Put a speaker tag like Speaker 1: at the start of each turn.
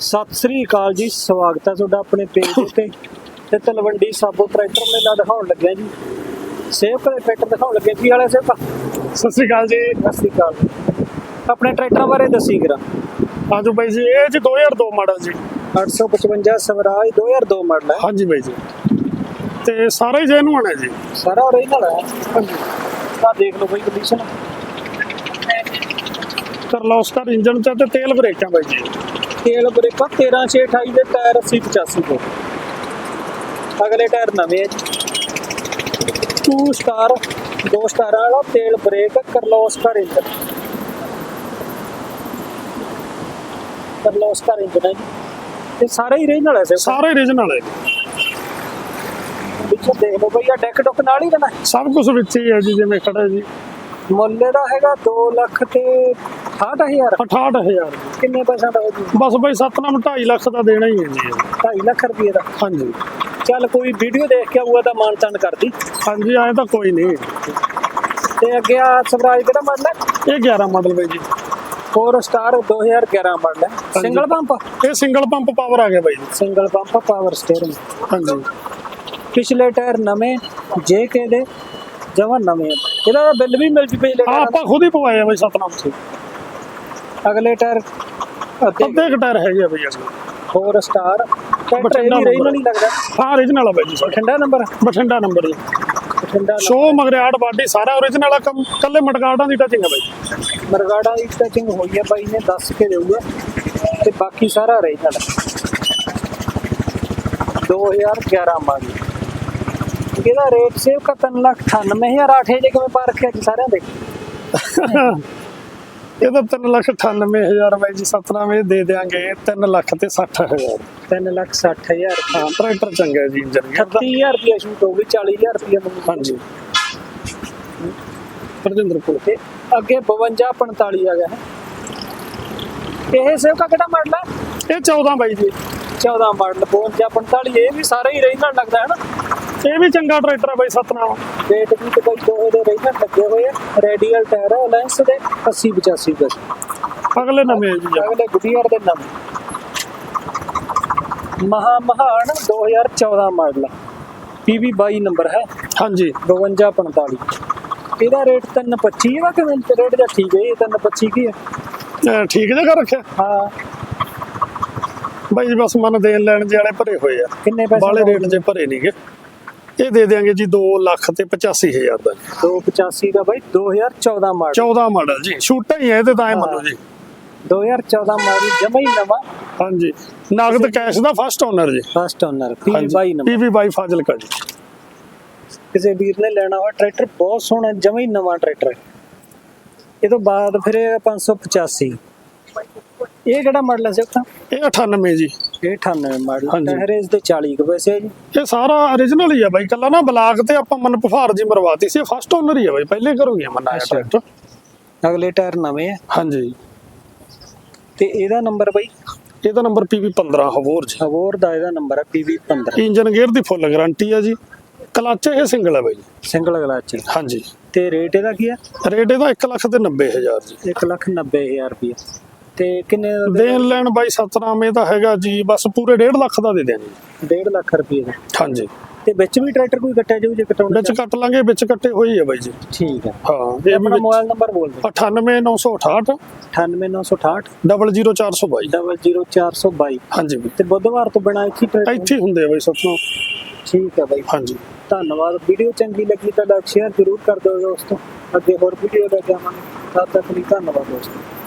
Speaker 1: ਸਤਿ ਸ੍ਰੀ ਅਕਾਲ ਜੀ ਸਵਾਗਤ ਹੈ ਤੁਹਾਡਾ ਆਪਣੇ ਪੇਜ ਉੱਤੇ। ਤੇ ਤਲਵੰਡੀ ਸਾਬੋ ਟਰੈਕਟਰ ਮੇਲਾ ਦਿਖਾਉਣ ਲੱਗਿਆ ਜੀ। ਸੇਵ ਕਰੇ ਟਰੈਕਟਰ ਦਿਖਾਉਣ ਲੱਗੇ ਕੀ ਵਾਲੇ ਸੇਵ
Speaker 2: ਸਤਿ ਸ੍ਰੀ ਅਕਾਲ ਜੀ।
Speaker 1: ਸਤਿ ਸ੍ਰੀ ਅਕਾਲ। ਆਪਣੇ ਟਰੈਕਟਰਾਂ ਬਾਰੇ ਦੱਸੀ ਕਰਾ
Speaker 2: ਆਜੋ ਬਾਈ ਜੀ ਇਹ ਜੀ 2002 ਮਾਡਲ ਜੀ।
Speaker 1: 855 ਸਵਰਾਜ 2002 ਮਾਡਲ ਹੈ।
Speaker 2: ਹਾਂਜੀ ਬਾਈ ਜੀ। ਤੇ ਸਾਰਾ ਹੀ ਜੈਨੂਅਨ ਹੈ ਜੀ।
Speaker 1: ਸਾਰਾ ਓਰੀਜਨਲ ਹੈ। ਹਾਂਜੀ। ਆ ਦੇਖ ਲਓ ਬਈ ਕੰਡੀਸ਼ਨ
Speaker 2: ਕਰਲੋਸਕਰ ਇੰਜਨ ਚ ਤੇ ਤੇਲ ਬ੍ਰੇਕਾਂ ਬਾਈ ਜੀ।
Speaker 1: ਤੇਲ ਬ੍ਰੇਕਾਂ 13628 ਦੇ ਟਾਇਰ 80 85 ਦੇ ਅਗਲੇ ਟਾਇਰ ਨਵੇਂ ਹੈ ਜੀ। 2 ਸਟਾਰ 2 ਸਟਾਰਾਂ ਵਾਲਾ ਤੇਲ brake Kirloskar engine Kirloskar engine ਹੈ ਜੀ। ਤੇ ਸਾਰੇ ਹੀ ਰੀਜਨਲ ਹੈ
Speaker 2: ਸਾਰਾ ਹੀ original ਹੈ।
Speaker 1: ਵਿੱਚ ਦੇਖ ਲਓ ਬਈ ਆ ਡੈਕ ਡੁੱਕ ਨਾਲ ਹੀ ਦੇਣਾ
Speaker 2: ਸਭ ਕੁਝ ਵਿੱਚ ਹੀ ਹੈ ਜੀ ਜਿਵੇਂ ਖੜਾ ਜੀ।
Speaker 1: ਮੁੱਲ ਦਾ ਹੈਗਾ 2 ਲੱਖ ਤੇ 68000
Speaker 2: 68000
Speaker 1: ਕਿੰਨੇ ਪੈਸਿਆਂ ਦਾ ਹੋ ਜੀ?
Speaker 2: ਬਸ ਬਾਈ ਸਤਨਾਮ 2.5 ਲੱਖ ਦਾ ਦੇਣਾ ਹੀ ਹੈ ਜੀ ਇਹ।
Speaker 1: 2.5 ਲੱਖ ਰੁਪਏ ਦਾ?
Speaker 2: ਹਾਂਜੀ।
Speaker 1: ਚੱਲ ਕੋਈ ਵੀਡੀਓ ਦੇਖ ਕੇ ਆਊਗਾ ਤਾਂ ਮਾਨਤਾਨ ਕਰਦੀ।
Speaker 2: ਹਾਂਜੀ ਐਂ ਤਾਂ ਕੋਈ ਨਹੀਂ।
Speaker 1: ਤੇ ਅੱਗੇ ਆ ਸਵਰਾਜ ਕਿਹੜਾ ਮਾਡਲ ਹੈ?
Speaker 2: ਇਹ 11 ਮਾਡਲ ਬਾਈ ਜੀ।
Speaker 1: 4 ਸਟਾਰ 2011 ਮਾਡਲ ਹੈ। ਸਿੰਗਲ ਪੰਪ
Speaker 2: ਇਹ ਸਿੰਗਲ ਪੰਪ ਪਾਵਰ ਆ ਗਿਆ ਬਾਈ
Speaker 1: ਸਿੰਗਲ ਪੰਪ ਪਾਵਰ ਸਟੀਅਰਿੰਗ
Speaker 2: ਹਾਂਜੀ।
Speaker 1: ਪਿਛਲੇ ਟਾਇਰ ਨਵੇਂ ਜੇ ਕੇ ਦੇ ਜਮਾਂ ਨਵੇਂ ਆ। ਇਹਦਾ ਬਿੱਲ ਵੀ ਮਿਲ ਜੂ ਪਿਛਲੇ ਟਾਇਰ
Speaker 2: ਆਪਾਂ ਖੁਦ ਹੀ ਪਵਾਏ ਆ ਬਾਈ ਸਤਨਾਮ ਤੋਂ
Speaker 1: ਅਗਲੇ ਟਾਇਰ ਅੱਧੇ
Speaker 2: ਅੱਧੇ ਕੁ ਟਾਇਰ ਹੈਗੇ ਆ ਬਾਈ ਅਸਲ
Speaker 1: 4 ਸਟਾਰ। ਟਰੈਕਟਰ
Speaker 2: ਬਠਿੰਡਾ
Speaker 1: ਰਹੀ
Speaker 2: number।
Speaker 1: ਨਹੀਂ ਲੱਗਦਾ।
Speaker 2: ਹਾਂ origignal ਆ ਬਾਈ ਜੀ ਸਾਡਾ
Speaker 1: ਠੰਡਾ ਨੰਬਰ
Speaker 2: ਬਠਿੰਡਾ ਨੰਬਰ ਜੀ।
Speaker 1: ਠੰਡਾ
Speaker 2: ਸ਼ੋ ਮਗਰਿਆੜ ਬਾਡੀ ਸਾਰਾ origignal ਆ ਕੰਮ ਕੱਲੇ ਮਟਗਾਰਡਾਂ ਦੀ ਟੱਚਿੰਗ ਆ ਬਾਈ।
Speaker 1: ਮਰਗਾੜਾ ਦੀ ਟਚਿੰਗ ਹੋਈ ਹੈ ਬਾਈ ਨੇ ਦੱਸ ਕੇ ਦੇਊਗਾ। ਤੇ ਬਾਕੀ ਸਾਰਾ ਓਰੀਜਨਲ 2011 ਮਾਡਲ ਇਹਦਾ ਰੇਟ ਸੇਵ ਕਾ 3 ਲੱਖ 98000 8 ਜੇ ਕਿਵੇਂ ਪਾ ਰੱਖਿਆ ਜੀ ਸਾਰਿਆਂ ਦੇ?
Speaker 2: ਇਹ ਤਾਂ 3 ਲੱਖ 98000 ਬਾਈ ਜੀ ਸਤਨਾਮ ਇਹ ਦੇ ਦੇਾਂਗੇ 3 ਲੱਖ ਤੇ 60000
Speaker 1: 3 ਲੱਖ 60000
Speaker 2: ਹਾਂ ਟਰੈਕਟਰ ਚੰਗਾ ਜੀ ਇੰਜਨ ਗਿਆ
Speaker 1: 30000 ਰੁਪਏ ਸ਼ੂਟ ਹੋ ਗਈ 40000 ਰੁਪਏ ਮੰਗੂ
Speaker 2: ਹਾਂਜੀ। ਪ੍ਰਜਿੰਦਰ ਕੋਲ।
Speaker 1: ਤੇ ਅੱਗੇ 52 45 ਆ ਗਿਆ। ਹੈ ਇਹ ਸੇਵ ਕਾ ਕਿਹੜਾ ਮਾਡਲ ਹੈ
Speaker 2: ਇਹ 14 ਬਾਈ ਜੀ।
Speaker 1: 14 ਮਾਡਲ 52 45 ਇਹ ਵੀ ਸਾਰਾ ਹੀ ਓਰੀਜਨਲ ਲੱਗਦਾ ਹੈ ਨਾ?
Speaker 2: ਇਹ ਵੀ ਚੰਗਾ ਟਰੈਕਟਰ ਆ ਬਾਈ ਸਤਨਾਮ।
Speaker 1: ਰੇਟ ਵੀ ਤੇ ਕੋਈ ਦੋਹੇ ਦੇ ਓਰੀਜਨਲ ਲੱਗੇ ਹੋਏ ਆ। ਰੇਡੀਅਲ ਟਾਇਰ ਹੈ ਅਲਾਈਅੰਸ ਦੇ 80 85 ਦੇ।
Speaker 2: ਅਗਲੇ ਨਵੇਂ ਆ ਜੀ
Speaker 1: ਅਗਲੇ ਗੁਡੀਅਰ ਦੇ ਨਵੇਂ। ਮਹਾ ਮਹਾਨ 2014 ਮਾਡਲ ਪੀਵੀ 22 ਨੰਬਰ ਹੈ।
Speaker 2: ਹਾਂਜੀ।
Speaker 1: 5245 ਇਹਦਾ ਰੇਟ 325 ਵਾ ਕਿਵੇਂ ਰੇਟ ਜਾਂ ਠੀਕ ਹੈ ਇਹ 325 ਕੀ ਹੈ
Speaker 2: ਠੀਕ ਜਗ੍ਹਾ ਰੱਖਿਆ?
Speaker 1: ਹਾਂ।
Speaker 2: ਬਾਈ ਬਸ ਮਨ ਦੇਣ ਲੈਣ ਜੇ ਵਾਲੇ ਭਰੇ ਹੋਏ ਆ।
Speaker 1: ਕਿੰਨੇ ਪੈਸੇ
Speaker 2: ਬਾਲੇ ਰੇਟ ਜੇ ਭਰੇ ਨਹੀਂਗੇ ਇਹ ਦੇ ਦੇਾਂਗੇ ਜੀ 2 ਲੱਖ ਤੇ 85000 ਦਾ
Speaker 1: 285 ਦਾ ਬਾਈ 2014 ਮਾਡਲ।
Speaker 2: 14 ਮਾਡਲ ਜੀ। ਛੂਟਾ ਹੀ ਹੈ ਇਹ ਤੇ ਤਾਂ ਐ ਮੰਨੋ ਜੀ।
Speaker 1: 2014 ਮਾਡਲ ਜਮਾ ਹੀ ਨਵਾਂ।
Speaker 2: ਹਾਂਜੀ। ਨਗਦ ਕੈਸ਼ ਦਾ ਫਸਟ ਓਨਰ ਜੀ।
Speaker 1: ਫਸਟ ਓਨਰ ਪੀਵੀ 22 ਨੰਬਰ
Speaker 2: ਪੀਵੀ ਬਾਈ ਫਾਜ਼ਿਲਕਾ ਜੀ।
Speaker 1: ਕਿਸੇ ਵੀਰ ਨੇ ਲੈਣਾ ਹੋਇਆ ਟਰੈਕਟਰ ਬਹੁਤ ਸੋਹਣਾ ਜਮਾ ਹੀ ਨਵਾਂ ਟਰੈਕਟਰ ਇਹ ਤੋਂ ਬਾਅਦ ਫਿਰ ਇਹ 585 ਇਹ ਕਿਹੜਾ ਮਾਡਲ ਹੈ ਸਿੱਖਾ?
Speaker 2: ਇਹ 98 ਜੀ।
Speaker 1: ਇਹ 98 ਮਾਡਲ
Speaker 2: ਹਾਂਜੀ।
Speaker 1: ਟਾਇਰ ਇਸ ਦੇ 40 ਕੁ ਪੈਸੇ ਆ ਜੀ।
Speaker 2: ਇਹ ਸਾਰਾ origignal ਹੀ ਆ ਬਾਈ। ਕੱਲਾ ਨਾ ਬਲਾਕ ਤੇ ਆਪਾਂ ਮਨ ਪਫਾਰ ਜੀ ਮਰਵਾਤੀ ਸੀ। ਫਸਟ ਓਨਰ ਹੀ ਆ ਬਾਈ। ਪਹਿਲੇ ਕਰੋਗੇ ਮਨ ਆਇਆ
Speaker 1: ਅੱਛਾ।
Speaker 2: ਟਰੈਕਟਰ
Speaker 1: ਅਗਲੇ ਟਾਇਰ ਨਵੇਂ ਆ।
Speaker 2: ਹਾਂਜੀ।
Speaker 1: ਤੇ ਇਹਦਾ ਨੰਬਰ ਬਾਈ?
Speaker 2: ਇਹਦਾ ਨੰਬਰ ਪੀਵੀ 15 ਹਵੋਰ ਜੀ।
Speaker 1: ਹਵੋਰ ਦਾ ਇਹਦਾ ਨੰਬਰ ਹੈ PV 15
Speaker 2: ਇੰਜਨ ਗੇਅਰ ਦੀ ਫੁੱਲ ਗਾਰੰਟੀ ਆ ਜੀ। ਕਲੱਚ ਇਹ ਸਿੰਗਲ ਆ ਬਾਈ।
Speaker 1: ਸਿੰਗਲ ਗਲਾਚ
Speaker 2: ਹਾਂਜੀ।
Speaker 1: ਤੇ ਰੇਟ ਇਹਦਾ ਕੀ ਆ?
Speaker 2: ਰੇਟ ਇਹਦਾ 1 ਲੱਖ ਤੇ 90000 ਜੀ।
Speaker 1: 190000 ਰੁਪਏ ਤੇ ਕਿੰਨੇ ਦਾ ਦੇ-
Speaker 2: ਦੇਣ ਲੈਣ ਬਾਈ ਸਤਨਾਮ ਇਹ ਤਾਂ ਹੈਗਾ ਜੀ ਬਸ ਪੂਰੇ 1.5 ਲੱਖ ਦਾ ਦੇ ਦਿਆਂਗੇ।
Speaker 1: ਡੇਢ ਲੱਖ ਰੁਪਏ ਦਾ।
Speaker 2: ਹਾਂਜੀ।
Speaker 1: ਤੇ ਵਿੱਚ ਵੀ ਟਰੈਕਟਰ ਕੋਈ ਕੱਟਿਆ ਜਾਊ ਜੇ ਕਟਾਉਣਾ
Speaker 2: ਵਿੱਚ ਕੱਟ ਲਾਂਗੇ ਵਿੱਚ ਕੱਟੇ ਹੋਈ ਆ ਬਾਈ ਜੀ।
Speaker 1: ਠੀਕ ਹੈ
Speaker 2: ਹਾਂ ਇਹ
Speaker 1: ਆਪਣਾ ਮੋਬਾਈਲ ਨੰਬਰ ਬੋਲ ਦਿਓ।
Speaker 2: 98968
Speaker 1: 98968
Speaker 2: 00422
Speaker 1: 00422
Speaker 2: ਹਾਂਜੀ।
Speaker 1: ਤੇ ਬੁੱਧਵਾਰ ਤੋਂ ਬਿਨਾ ਇੱਥੇ ਟਰੈਕਟਰ
Speaker 2: ਇੱਥੇ ਹੀ ਹੁੰਦੇ ਆ ਬਾਈ ਸਤਨਾਮ
Speaker 1: ਠੀਕ ਹੈ ਬਾਈ।
Speaker 2: ਹਾਂਜੀ।
Speaker 1: ਧੰਨਵਾਦ। ਵੀਡੀਓ ਚੰਗੀ ਲੱਗੀ ਤਾਂ ਲਾਈਕ ਸ਼ੇਅਰ ਜ਼ਰੂਰ ਕਰ ਦਿਓ ਦੋਸਤੋ। ਅੱਗੇ ਹੋਰ ਵੀਡੀਓ ਕੇ ਆਵਾਂਗੇ। ਤਦ ਤੱਕ ਲਈ ਧੰਨਵਾਦ ਦੋਸਤੋ।